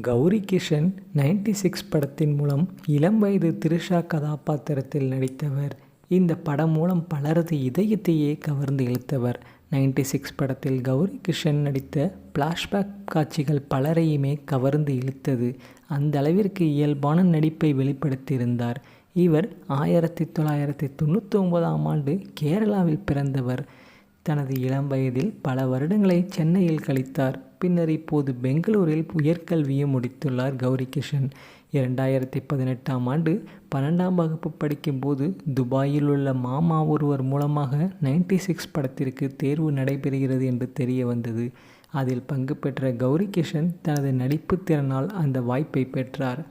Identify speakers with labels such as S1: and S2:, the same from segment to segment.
S1: Gowri Kishan ninety six படத்தின் மூலம் இளம் வயது திரிஷா கதாபாத்திரத்தில் நடித்தவர். இந்த படம் மூலம் பலரது இதயத்தையே கவர்ந்து இழுத்தவர். நைன்டி சிக்ஸ் படத்தில் கௌரி கிஷன் நடித்த பிளாஷ்பேக் காட்சிகள் பலரையுமே கவர்ந்து இழுத்தது. அந்த அளவிற்கு இயல்பான நடிப்பை வெளிப்படுத்தியிருந்தார். இவர் ஆயிரத்தி தொள்ளாயிரத்தி தொண்ணூற்றி ஒன்பதாம் ஆண்டு கேரளாவில் பிறந்தவர். தனது இளம் வயதில் பல வருடங்களை சென்னையில் கழித்தார். பின்னர் இப்போது பெங்களூரில் உயர்கல்வியை முடித்துள்ளார் கௌரி கிஷன் இரண்டாயிரத்தி பதினெட்டாம் ஆண்டு பன்னெண்டாம் வகுப்பு படிக்கும்போது துபாயில் உள்ள மாமா ஒருவர் மூலமாக நைன்டி சிக்ஸ் படத்திற்கு தேர்வு நடைபெறுகிறது என்று தெரிய வந்தது. அதில் பங்கு பெற்ற கௌரி கிஷன் தனது நடிப்பு திறனால் அந்த வாய்ப்பை பெற்றார்.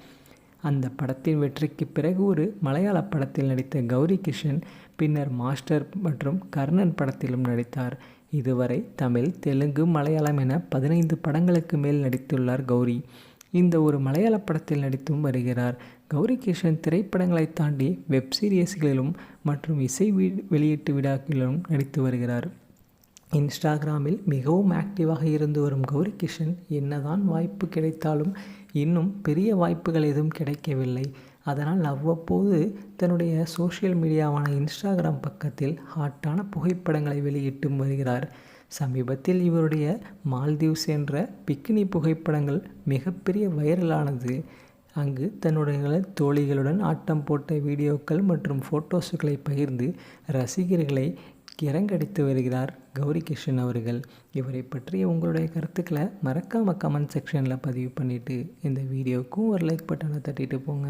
S1: அந்த படத்தின் வெற்றிக்கு பிறகு ஒரு மலையாள படத்தில் நடித்த கௌரி கிஷன் பின்னர் மாஸ்டர் மற்றும் கர்ணன் படத்திலும் நடித்தார். இதுவரை தமிழ் தெலுங்கு மலையாளம் என பதினைந்து படங்களுக்கு மேல் நடித்துள்ளார் கௌரி. இந்த ஒரு மலையாள படத்தில் நடித்தும் வருகிறார். கௌரி கிஷன் திரைப்படங்களை தாண்டி வெப் சீரியஸ்களிலும் மற்றும் இசை வெளியீட்டு விழாக்களிலும் நடித்து வருகிறார். இன்ஸ்டாகிராமில் மிகவும் ஆக்டிவாக இருந்து வரும் கௌரி கிஷன் என்னதான் வாய்ப்பு கிடைத்தாலும் இன்னும் பெரிய வாய்ப்புகள் எதுவும் கிடைக்கவில்லை. அதனால் அவ்வப்போது தன்னுடைய சோஷியல் மீடியாவான இன்ஸ்டாகிராம் பக்கத்தில் ஹாட்டான புகைப்படங்களை வெளியிட்டும் வருகிறார். சமீபத்தில் இவருடைய மால்தீவ்ஸ் என்ற பிக்னி புகைப்படங்கள் மிகப்பெரிய வைரலானது. அங்கு தன்னுடைய தோழிகளுடன் ஆட்டம் போட்ட வீடியோக்கள் மற்றும் ஃபோட்டோஸுகளை பகிர்ந்து ரசிகர்களை இறங்கடித்து வருகிறார் கௌரி கிருஷ்ணன் அவர்கள். இவரை பற்றிய உங்களுடைய கருத்துக்களை மறக்காமல் கமெண்ட் செக்ஷனில் பதிவு பண்ணிவிட்டு இந்த வீடியோவுக்கும் ஒரு லைக் பட்டனை தட்டிட்டு போங்க.